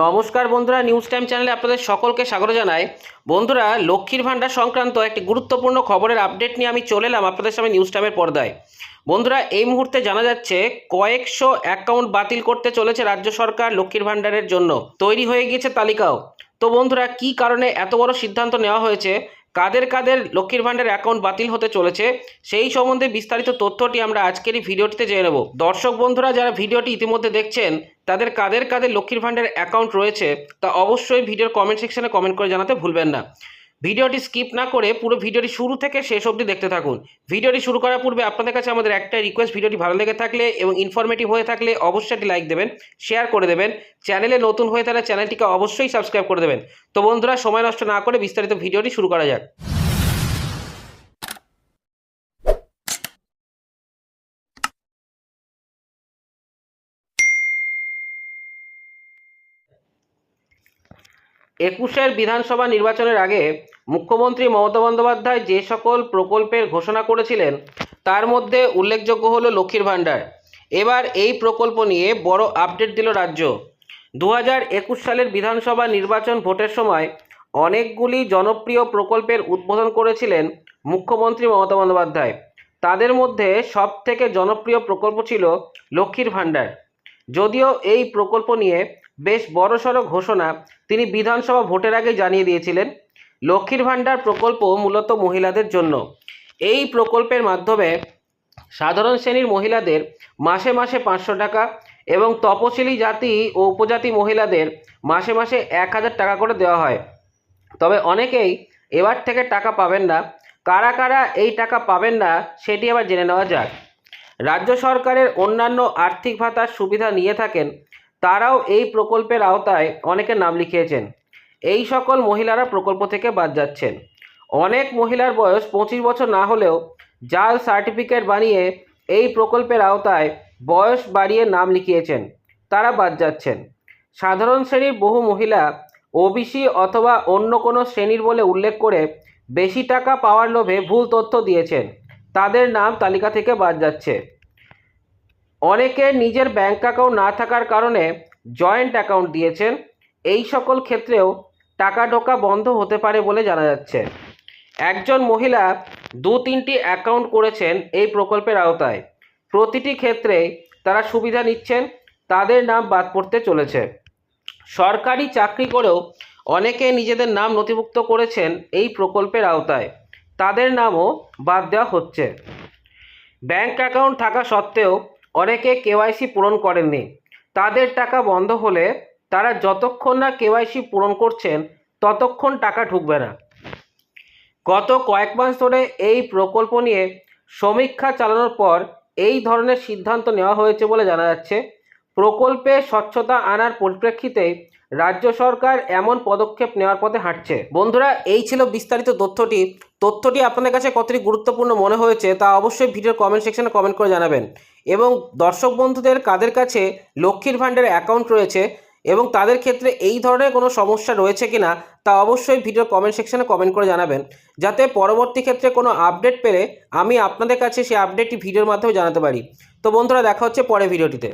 নমস্কার বন্ধুরা news time চ্যানেলে আপনাদের সকলকে স্বাগত জানাই। বন্ধুরা, লক্ষ্মীর ভাণ্ডার সংক্রান্ত একটি গুরুত্বপূর্ণ খবরের আপডেট নিয়ে আমি চলে এলাম আপনাদের সামনে নিউজ টাইমের পর্দায়। বন্ধুরা, এই মুহূর্তে জানা যাচ্ছে কয়েকশো অ্যাকাউন্ট বাতিল করতে চলেছে রাজ্য সরকার লক্ষ্মীর ভাণ্ডারের জন্য। তৈরি হয়ে গিয়েছে তালিকাও। তো বন্ধুরা, কি কারণে এত বড় সিদ্ধান্ত নেওয়া হয়েছে? কাদের কাদের লক্ষ্মীর ভাণ্ডার অ্যাকাউন্ট বাতিল হতে চলেছে, সেই সম্বন্ধে বিস্তারিত তথ্যটি আমরা আজকের এই ভিডিওটিতে জেনে নেব। দর্শক বন্ধুরা, যারা ভিডিওটি ইতিমধ্যে দেখছেন, তাদের কাদের কাদের লক্ষ্মীর ভাণ্ডার অ্যাকাউন্ট রয়েছে, তা অবশ্যই ভিডিওর কমেন্ট সেকশনে কমেন্ট করে জানাতে ভুলবেন না। ভিডিওটি স্কিপ না করে পুরো ভিডিওটি শুরু থেকে শেষ অবধি দেখতে থাকুন। ভিডিওটি শুরু করার পূর্বে আপনাদের কাছে আমাদের একটাই রিকোয়েস্ট ভিডিওটি ভালো লেগে থাকলে এবং ইনফরমেটিভ হয়ে থাকলে অবশ্যই একটি লাইক দেবেন শেয়ার করে দেবেন। চ্যানেলে নতুন হয়ে থাকলে চ্যানেলটিকে অবশ্যই সাবস্ক্রাইব করে দেবেন। তো বন্ধুরা, সময় নষ্ট না করে বিস্তারিত ভিডিওটি শুরু করা যাক। একুশের বিধানসভা নির্বাচনের আগে মুখ্যমন্ত্রী মমতা বন্দ্যোপাধ্যায় যে সকল প্রকল্পের ঘোষণা করেছিলেন, তার মধ্যে উল্লেখযোগ্য হলো লক্ষ্মীর ভাণ্ডার। এবার এই প্রকল্প নিয়ে বড় আপডেট দিল রাজ্য। দু হাজার একুশ সালের বিধানসভা নির্বাচন ভোটের সময় অনেকগুলি জনপ্রিয় প্রকল্পের উদ্বোধন করেছিলেন মুখ্যমন্ত্রী মমতা বন্দ্যোপাধ্যায়। তাদের মধ্যে সবথেকে জনপ্রিয় প্রকল্প ছিল লক্ষ্মীর ভাণ্ডার। যদিও এই প্রকল্প নিয়ে বেশ বড়সড় ঘোষণা তিনি বিধানসভা ভোটের আগে জানিয়ে দিয়েছিলেন লক্ষ্মীর ভাণ্ডার প্রকল্প মূলত মহিলাদের জন্য। এই প্রকল্পের মাধ্যমে সাধারণ শ্রেণির মহিলাদের মাসে মাসে পাঁচশো টাকা এবং তপশিলি জাতি ও উপজাতি মহিলাদের মাসে মাসে এক হাজার টাকা করে দেওয়া হয়। তবে অনেকেই এবার থেকে টাকা পাবেন না। কারা কারা এই টাকা পাবেন না, সেটি আবার জেনে নেওয়া যাক। রাজ্য সরকারের অন্যান্য আর্থিক ভাতার সুবিধা নিয়ে থাকেন, তারাও এই প্রকল্পের আওতায় অনেকে নাম লিখিয়েছেন। এই সকল মহিলারা প্রকল্প থেকে বাদ যাচ্ছেন। অনেক মহিলার বয়স পঁচিশ বছর না হলেও জাল সার্টিফিকেট বানিয়ে এই প্রকল্পের আওতায় বয়স বাড়িয়ে নাম লিখিয়েছেন। তারা বাদ যাচ্ছেন। সাধারণ শ্রেণির বহু মহিলা ওবিসি অথবা অন্য কোনো শ্রেণির বলে উল্লেখ করে বেশি টাকা পাওয়ার লোভে ভুল তথ্য দিয়েছেন। তাদের নাম তালিকা থেকে বাদ যাচ্ছে। অনেকে নিজের ব্যাংক অ্যাকাউন্ট না থাকার কারণে জয়েন্ট অ্যাকাউন্ট দিয়েছেন। এই সকল ক্ষেত্রেও টাকা ঢোকা বন্ধ হতে পারে বলে জানা যাচ্ছে। একজন মহিলা দু তিনটি অ্যাকাউন্ট করেছেন এই প্রকল্পের আওতায়। প্রতিটি ক্ষেত্রে তারা সুবিধা নিচ্ছেন, তাদের নাম বাদ পড়তে চলেছে। সরকারি চাকরি করেও অনেকে নিজেদের নাম নথিভুক্ত করেছেন এই প্রকল্পের আওতায়। তাদের নামও বাদ দেওয়া হচ্ছে। ব্যাংক অ্যাকাউন্ট থাকা সত্ত্বেও অনেকে কেওয়াইসি পূরণ করেননি। তাদের টাকা বন্ধ হলে তারা যতক্ষণ না কেওয়াইসি পূরণ করছেন, ততক্ষণ টাকা ঢুকবে না। গত কয়েক মাস ধরে এই প্রকল্প নিয়ে সমীক্ষা চালানোর পর এই ধরনের সিদ্ধান্ত নেওয়া হয়েছে বলে জানা যাচ্ছে। প্রকল্পে স্বচ্ছতা আনার পরিপ্রেক্ষিতে রাজ্য সরকার এমন পদক্ষেপ নেওয়ার পথে হাঁটছে। বন্ধুরা, এই ছিল বিস্তারিত তথ্যটি। তথ্যটি আপনাদের কাছে কতটি গুরুত্বপূর্ণ মনে হয়েছে তা অবশ্যই ভিডিওর কমেন্ট সেকশনে কমেন্ট করে জানাবেন। এবং দর্শক বন্ধুদের কাদের কাছে লক্ষ্মীর ভাণ্ডারের অ্যাকাউন্ট রয়েছে এবং তাদের ক্ষেত্রে এই ধরনের কোনো সমস্যা রয়েছে কি না তা অবশ্যই ভিডিও কমেন্ট সেকশনে কমেন্ট করে জানাবেন। যাতে পরবর্তী ক্ষেত্রে কোনো আপডেট পেলে আমি আপনাদের কাছে সেই আপডেটটি ভিডিওর মাধ্যমে জানাতে পারি। তো বন্ধুরা দেখা হচ্ছে পরে ভিডিওটিতে